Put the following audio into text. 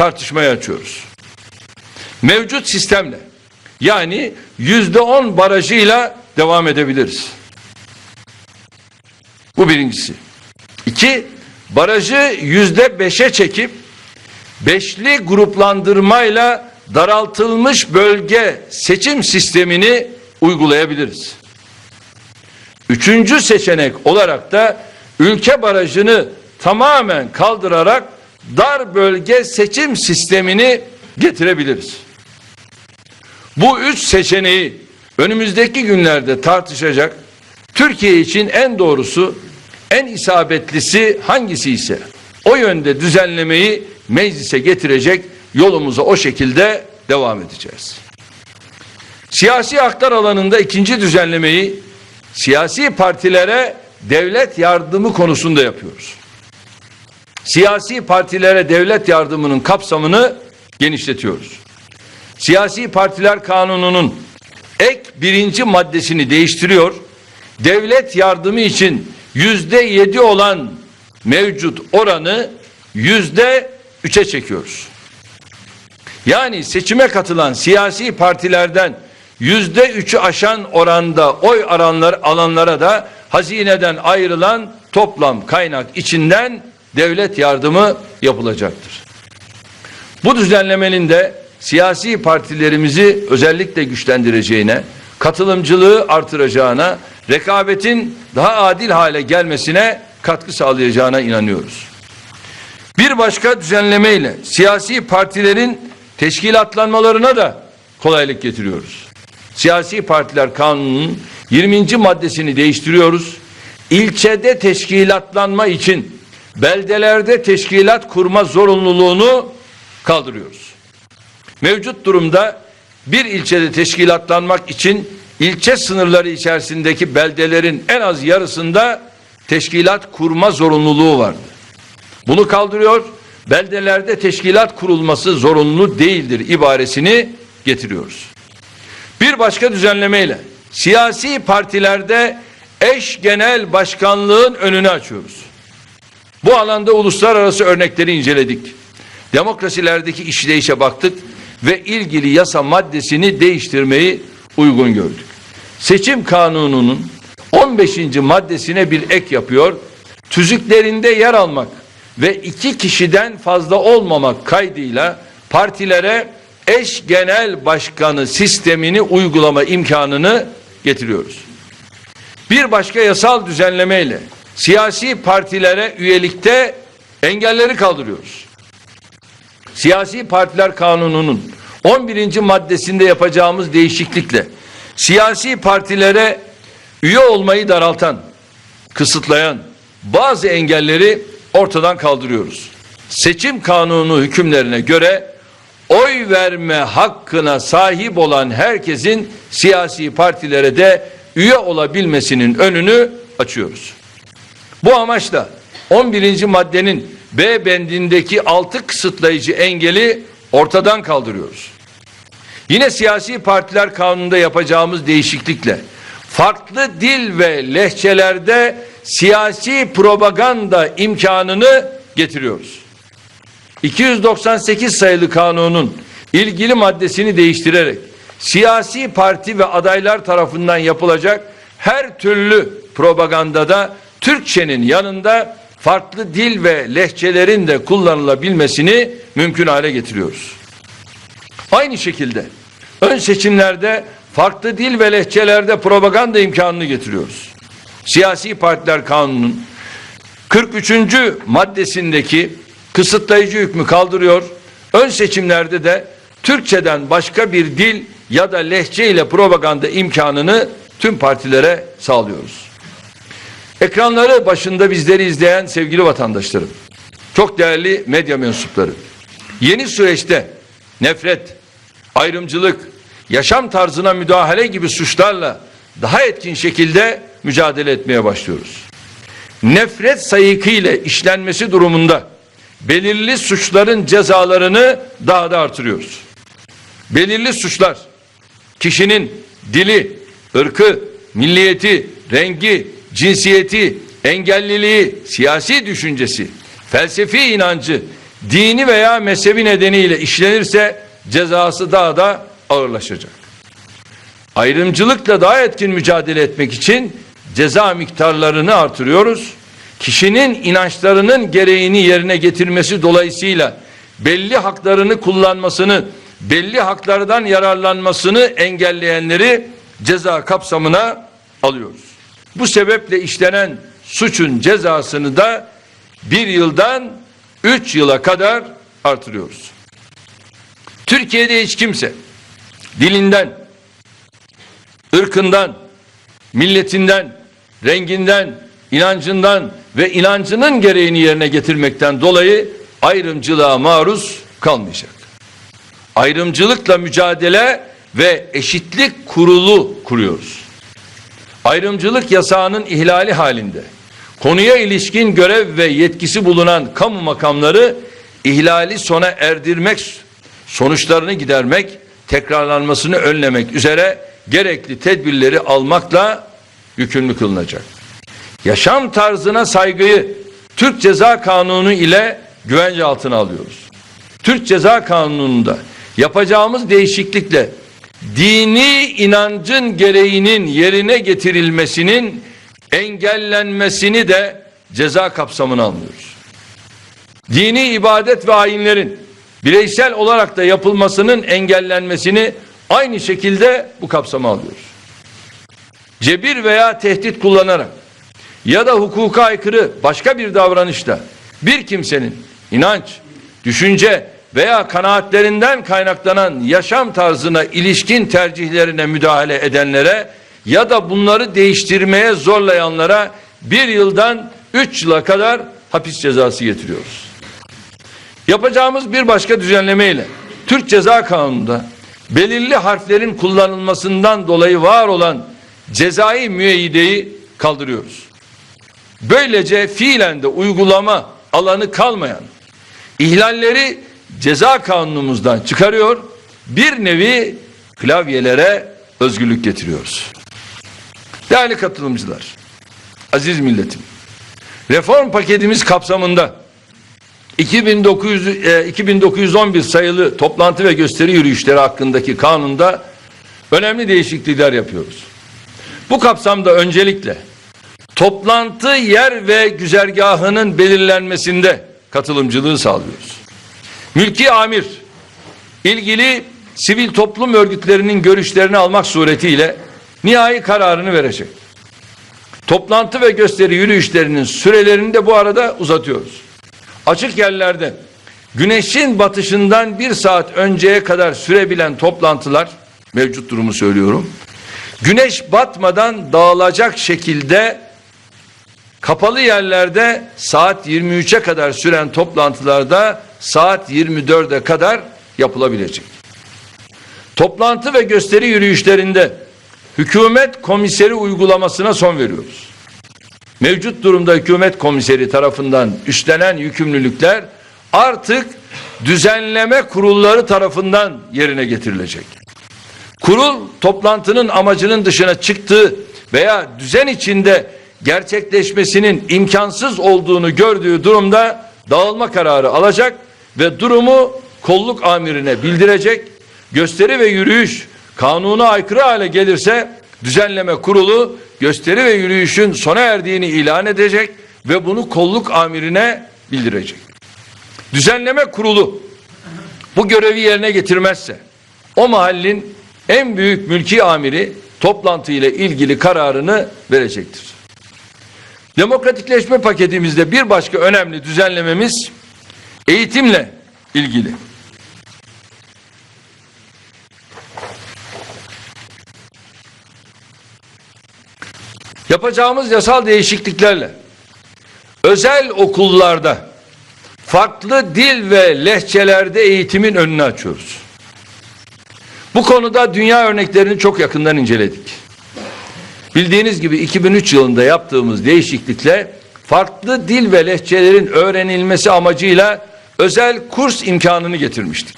tartışmaya açıyoruz. Mevcut sistemle yani yüzde on barajıyla devam edebiliriz. Bu birincisi. İki, barajı yüzde beşe çekip beşli gruplandırmayla daraltılmış bölge seçim sistemini uygulayabiliriz. Üçüncü seçenek olarak da ülke barajını tamamen kaldırarak dar bölge seçim sistemini getirebiliriz. Bu üç seçeneği önümüzdeki günlerde tartışacak Türkiye için en doğrusu en isabetlisi hangisi ise o yönde düzenlemeyi meclise getirecek yolumuza o şekilde devam edeceğiz. Siyasi haklar alanında ikinci düzenlemeyi siyasi partilere devlet yardımı konusunda yapıyoruz. Siyasi partilere devlet yardımının kapsamını genişletiyoruz. Siyasi Partiler Kanunu'nun ek birinci maddesini değiştiriyor. Devlet yardımı için yüzde yedi olan mevcut oranı yüzde üçe çekiyoruz. Yani seçime katılan siyasi partilerden yüzde üçü aşan oranda oy aranlar, alanlara da hazineden ayrılan toplam kaynak içinden devlet yardımı yapılacaktır. Bu düzenlemenin de siyasi partilerimizi özellikle güçlendireceğine, katılımcılığı artıracağına, rekabetin daha adil hale gelmesine katkı sağlayacağına inanıyoruz. Bir başka düzenlemeyle siyasi partilerin teşkilatlanmalarına da kolaylık getiriyoruz. Siyasi Partiler Kanunu'nun 20. maddesini değiştiriyoruz. İlçede teşkilatlanma için beldelerde teşkilat kurma zorunluluğunu kaldırıyoruz. Mevcut durumda bir ilçede teşkilatlanmak için ilçe sınırları içerisindeki beldelerin en az yarısında teşkilat kurma zorunluluğu vardı. Bunu kaldırıyor, beldelerde teşkilat kurulması zorunlu değildir ibaresini getiriyoruz. Bir başka düzenlemeyle siyasi partilerde eş genel başkanlığın önünü açıyoruz. Bu alanda uluslararası örnekleri inceledik. Demokrasilerdeki işleyişe baktık ve ilgili yasa maddesini değiştirmeyi uygun gördük. Seçim kanununun 15. maddesine bir ek yapıyor. Tüzüklerinde yer almak ve iki kişiden fazla olmamak kaydıyla partilere eş genel başkanı sistemini uygulama imkanını getiriyoruz. Bir başka yasal düzenlemeyle siyasi partilere üyelikte engelleri kaldırıyoruz. Siyasi Partiler Kanunu'nun 11. maddesinde yapacağımız değişiklikle siyasi partilere üye olmayı daraltan, kısıtlayan bazı engelleri ortadan kaldırıyoruz. Seçim kanunu hükümlerine göre oy verme hakkına sahip olan herkesin siyasi partilere de üye olabilmesinin önünü açıyoruz. Bu amaçla 11. maddenin B bendindeki altı kısıtlayıcı engeli ortadan kaldırıyoruz. Yine siyasi partiler kanununda yapacağımız değişiklikle farklı dil ve lehçelerde siyasi propaganda imkanını getiriyoruz. 298 sayılı kanunun ilgili maddesini değiştirerek siyasi parti ve adaylar tarafından yapılacak her türlü propagandada Türkçenin yanında farklı dil ve lehçelerin de kullanılabilmesini mümkün hale getiriyoruz. Aynı şekilde ön seçimlerde farklı dil ve lehçelerde propaganda imkanını getiriyoruz. Siyasi Partiler Kanunu'nun 43. maddesindeki kısıtlayıcı hükmü kaldırıyor. Ön seçimlerde de Türkçeden başka bir dil ya da lehçe ile propaganda imkanını tüm partilere sağlıyoruz. Ekranları başında bizleri izleyen sevgili vatandaşlarım, çok değerli medya mensupları, yeni süreçte nefret, ayrımcılık, yaşam tarzına müdahale gibi suçlarla daha etkin şekilde mücadele etmeye başlıyoruz. Nefret sayıkıyla işlenmesi durumunda belirli suçların cezalarını daha da artırıyoruz. Belirli suçlar kişinin dili, ırkı, milliyeti, rengi, cinsiyeti, engelliliği, siyasi düşüncesi, felsefi inancı, dini veya mezhebi nedeniyle işlenirse cezası daha da ağırlaşacak. Ayrımcılıkla daha etkin mücadele etmek için ceza miktarlarını artırıyoruz. Kişinin inançlarının gereğini yerine getirmesi dolayısıyla belli haklarını kullanmasını, belli haklardan yararlanmasını engelleyenleri ceza kapsamına alıyoruz. Bu sebeple işlenen suçun cezasını da bir yıldan üç yıla kadar artırıyoruz. Türkiye'de hiç kimse dilinden, ırkından, milletinden, renginden, inancından ve inancının gereğini yerine getirmekten dolayı ayrımcılığa maruz kalmayacak. Ayrımcılıkla mücadele ve eşitlik kurulu kuruyoruz. Ayrımcılık yasağının ihlali halinde konuya ilişkin görev ve yetkisi bulunan kamu makamları ihlali sona erdirmek, sonuçlarını gidermek, tekrarlanmasını önlemek üzere gerekli tedbirleri almakla yükümlü kılınacak. Yaşam tarzına saygıyı Türk Ceza Kanunu ile güvence altına alıyoruz. Türk Ceza Kanunu'nda yapacağımız değişiklikle dini inancın gereğinin yerine getirilmesinin engellenmesini de ceza kapsamına almıyoruz. Dini ibadet ve ayinlerin bireysel olarak da yapılmasının engellenmesini aynı şekilde bu kapsama alıyoruz. Cebir veya tehdit kullanarak ya da hukuka aykırı başka bir davranışta bir kimsenin inanç, düşünce veya kanaatlerinden kaynaklanan yaşam tarzına ilişkin tercihlerine müdahale edenlere ya da bunları değiştirmeye zorlayanlara bir yıldan üç yıla kadar hapis cezası getiriyoruz. Yapacağımız bir başka düzenleme ile Türk Ceza Kanunu'nda belirli harflerin kullanılmasından dolayı var olan cezai müeyyideyi kaldırıyoruz. Böylece fiilen de uygulama alanı kalmayan ihlalleri ceza kanunumuzdan çıkarıyor, bir nevi klavyelere özgürlük getiriyoruz. Değerli katılımcılar, aziz milletim, reform paketimiz kapsamında 2900, e, 2911 sayılı toplantı ve gösteri yürüyüşleri hakkındaki kanunda önemli değişiklikler yapıyoruz. Bu kapsamda öncelikle toplantı yer ve güzergahının belirlenmesinde katılımcılığı sağlıyoruz. Mülki amir ilgili sivil toplum örgütlerinin görüşlerini almak suretiyle nihai kararını verecek. Toplantı ve gösteri yürüyüşlerinin sürelerini de bu arada uzatıyoruz. Açık yerlerde güneşin batışından bir saat önceye kadar sürebilen toplantılar mevcut durumu söylüyorum. Güneş batmadan dağılacak şekilde kapalı yerlerde saat 23'e kadar süren toplantılarda saat 24'e kadar yapılabilecek. Toplantı ve gösteri yürüyüşlerinde hükümet komiseri uygulamasına son veriyoruz. Mevcut durumda hükümet komiseri tarafından üstlenen yükümlülükler artık düzenleme kurulları tarafından yerine getirilecek. Kurul toplantının amacının dışına çıktığı veya düzen içinde gerçekleşmesinin imkansız olduğunu gördüğü durumda dağılma kararı alacak ve durumu kolluk amirine bildirecek. Gösteri ve yürüyüş kanuna aykırı hale gelirse düzenleme kurulu gösteri ve yürüyüşün sona erdiğini ilan edecek ve bunu kolluk amirine bildirecek. Düzenleme kurulu bu görevi yerine getirmezse o mahallin en büyük mülki amiri toplantı ile ilgili kararını verecektir. Demokratikleşme paketimizde bir başka önemli düzenlememiz eğitimle ilgili. Yapacağımız yasal değişikliklerle özel okullarda farklı dil ve lehçelerde eğitimin önünü açıyoruz. Bu konuda dünya örneklerini çok yakından inceledik. Bildiğiniz gibi 2003 yılında yaptığımız değişiklikle farklı dil ve lehçelerin öğrenilmesi amacıyla özel kurs imkanını getirmiştik.